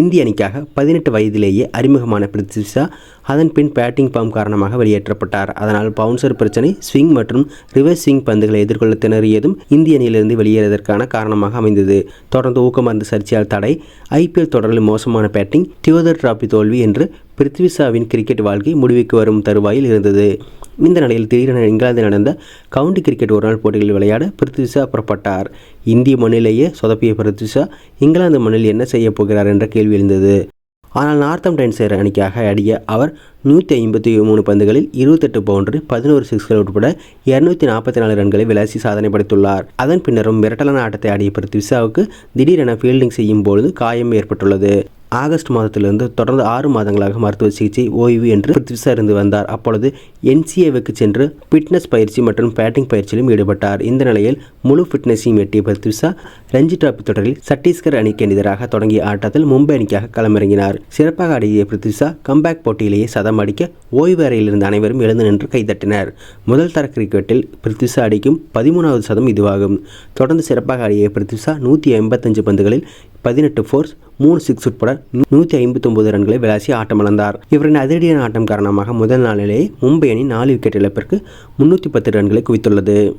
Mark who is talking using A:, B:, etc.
A: இந்திய அணிக்காக பதினெட்டு வயதிலேயே அறிமுகமான பிரித்விஷா அதன் பின் பேட்டிங் பாம் காரணமாக வெளியேற்றப்பட்டார். அதனால் பவுன்சர் பிரச்சனை ஸ்விங் மற்றும் ரிவர்ஸ் ஸ்விங் பந்துகளை எதிர்கொள்ள திணறியதும் இந்திய அணியிலிருந்து வெளியேறுவதற்கான காரணமாக அமைந்தது. தொடர்ந்து ஊக்கமருந்து சர்ச்சையால் தடை ஐபிஎல் தொடரில் மோசமான பேட்டிங் தியோதர் டிராபி தோல்வி என்று பிருத்விசாவின் கிரிக்கெட் வாழ்க்கை முடிவுக்கு வரும் தருவாயில் இருந்தது. இந்த நிலையில் திடீரென இங்கிலாந்தில் நடந்த கவுண்டி கிரிக்கெட் ஒருநாள் போட்டிகளில் விளையாட பிருத்விஷா புறப்பட்டார். இந்திய மண்ணிலேயே சொதப்பிய பிருத்விஷா இங்கிலாந்து மண்ணில் என்ன செய்ய போகிறார் என்ற கேள்வி எழுந்தது. ஆனால் நார்த்தம்டைன்ஸ் அணிக்காக ஆடிய அவர் நூற்றி ஐம்பத்தி மூணு பந்துகளில் இருபத்தெட்டு பவுண்டரி பதினோரு சிக்ஸ்கள் உட்பட இரநூத்தி நாற்பத்தி நாலு ரன்களை விளாசி சாதனை படைத்துள்ளார். அதன் பின்னரும் மிரட்டலான ஆட்டத்தை ஆடிய பிருத்விஷாவுக்கு திடீரென ஃபீல்டிங் செய்யும் பொழுது காயம் ஏற்பட்டுள்ளது. ஆகஸ்ட் மாதத்திலிருந்து தொடர்ந்து ஆறு மாதங்களாக மருத்துவ சிகிச்சை ஓய்வு என்று பிரித்விசா இருந்து வந்தார். அப்பொழுது என்சிஏவுக்கு சென்று ஃபிட்னஸ் பயிற்சி மற்றும் பேட்டிங் பயிற்சியிலும் ஈடுபட்டார். இந்த நிலையில் முழு ஃபிட்னஸையும் எட்டிய பிரித்விசா ரஞ்சி டிராபி தொடரில் சத்தீஸ்கர் அணிக்கு எதிராக தொடங்கிய ஆட்டத்தில் மும்பை அணிக்காக களமிறங்கினார். சிறப்பாக ஆடிய பிரித்விசா கம்பேக் போட்டியிலேயே சதம் அடிக்க ஓய்வு அறையிலிருந்து அனைவரும் எழுந்து நின்று கைதட்டினர். முதல் தர கிரிக்கெட்டில் பிரித்விசா அடிக்கும் பதிமூணாவது சதம் இதுவாகும். தொடர்ந்து சிறப்பாக ஆடிய பிரித்விசா நூற்றி எண்பத்தஞ்சு பந்துகளில் பதினெட்டு ஃபோர்ஸ் மூணு சிக்ஸ் உட்பட நூற்றி ஐம்பத்தொம்பது ரன்களை விளாசி ஆட்டமிழந்தார் இவரின் அதிரடியான ஆட்டம் காரணமாக முதல் நாளிலேயே மும்பை அணி நாலு விக்கெட் இழப்பிற்கு முன்னூற்றி பத்து ரன்களை குவித்துள்ளது.